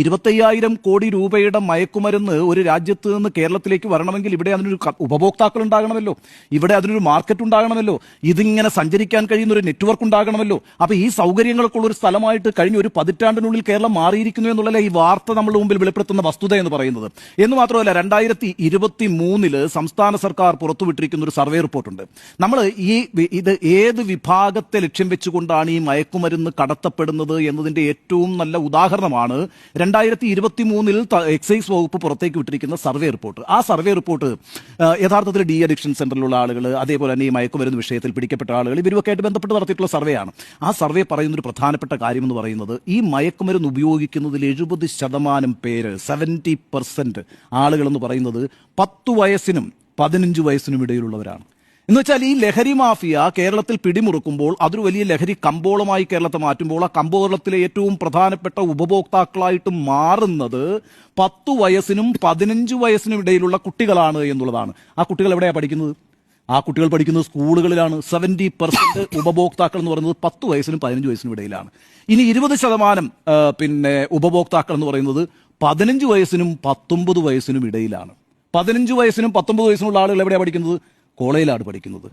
ഇരുപത്തയ്യായിരം കോടി രൂപയുടെ മയക്കുമരുന്ന് ഒരു രാജ്യത്ത് നിന്ന് കേരളത്തിലേക്ക് വരണമെങ്കിൽ ഇവിടെ അതിനൊരു ഉപഭോക്താക്കൾ ഉണ്ടാകണമല്ലോ ഇവിടെ അതിനൊരു മാർക്കറ്റ് ഉണ്ടാകണമല്ലോ ഇതിങ്ങനെ സഞ്ചരിക്കാൻ കഴിയുന്ന ഒരു നെറ്റ്വർക്ക് ഉണ്ടാകണമല്ലോ അപ്പൊ ഈ സൗകര്യങ്ങൾക്കുള്ള ഒരു സ്ഥലമായിട്ട് കഴിഞ്ഞ ഒരു പതിറ്റാണ്ടിനുള്ളിൽ കേരളം മാറിയിരിക്കുന്നു എന്നുള്ളതല്ല ഈ വാർത്ത നമ്മുടെ മുമ്പിൽ വെളിപ്പെടുത്തുന്ന വസ്തുത എന്ന് പറയുന്നത്. എന്ന് മാത്രമല്ല രണ്ടായിരത്തി ഇരുപത്തി മൂന്നിൽ സംസ്ഥാന സർക്കാർ പുറത്തുവിട്ടിരിക്കുന്ന ഒരു സർവേ റിപ്പോർട്ടുണ്ട്. നമ്മൾ ഈ ഇത് ഏത് വിഭാഗത്തെ ലക്ഷ്യം വെച്ചുകൊണ്ടാണ് ഈ മയക്കുമരുന്ന് കടത്തപ്പെടുന്നത് എന്നതിന്റെ ഏറ്റവും നല്ല ഉദാഹരണമാണ് രണ്ടായിരത്തി ഇരുപത്തി മൂന്നിൽ എക്സൈസ് വകുപ്പ് പുറത്തേക്ക് വിട്ടിരിക്കുന്ന സർവേ റിപ്പോർട്ട്. ആ സർവേ റിപ്പോർട്ട് യഥാർത്ഥത്തിൽ ഡി അഡിക്ഷൻ സെന്ററിലുള്ള ആളുകൾ അതേപോലെ തന്നെ ഈ മയക്കുമരുന്ന് വിഷയത്തിൽ പിടിക്കപ്പെട്ട ആളുകൾ ഇവരുമൊക്കെ ആയിട്ട് ബന്ധപ്പെട്ട് നടത്തിയിട്ടുള്ള സർവേയാണ് ആ സർവേ പറയുന്ന ഒരു പ്രധാനപ്പെട്ട കാര്യം എന്ന് പറയുന്നത് ഈ മയക്കുമരുന്ന് ഉപയോഗിക്കുന്നതിൽ എഴുപത് ശതമാനം പേര് സെവന്റി പെർസെന്റ് ആളുകളെന്ന് പറയുന്നത് പത്ത് വയസ്സിനും പതിനഞ്ച് വയസ്സിനും ഇടയിലുള്ളവരാണ്. എന്ന് വെച്ചാൽ ഈ ലഹരി മാഫിയ കേരളത്തിൽ പിടിമുറുക്കുമ്പോൾ അതൊരു വലിയ ലഹരി കമ്പോളമായി കേരളത്തെ മാറ്റുമ്പോൾ ആ കമ്പോളത്തിലെ ഏറ്റവും പ്രധാനപ്പെട്ട ഉപഭോക്താക്കളായിട്ട് മാറുന്നത് പത്തു വയസ്സിനും പതിനഞ്ച് വയസ്സിനും ഇടയിലുള്ള കുട്ടികളാണ് എന്നുള്ളതാണ്. ആ കുട്ടികൾ എവിടെയാണ് പഠിക്കുന്നത്? ആ കുട്ടികൾ പഠിക്കുന്ന സ്കൂളുകളിലാണ്. സെവന്റി പെർസെന്റ് ഉപഭോക്താക്കൾ എന്ന് പറയുന്നത് പത്ത് വയസ്സിനും പതിനഞ്ച് വയസ്സിനും ഇടയിലാണ്. ഇനി ഇരുപത് ശതമാനം പിന്നെ ഉപഭോക്താക്കൾ എന്ന് പറയുന്നത് പതിനഞ്ച് വയസ്സിനും പത്തൊമ്പത് വയസ്സിനും ഇടയിലാണ്. പതിനഞ്ച് വയസ്സിനും പത്തൊമ്പത് വയസ്സിനുള്ള ആളുകൾ എവിടെയാണ് പഠിക്കുന്നത്? കോളേജിലാണ് പഠിക്കുന്നത്.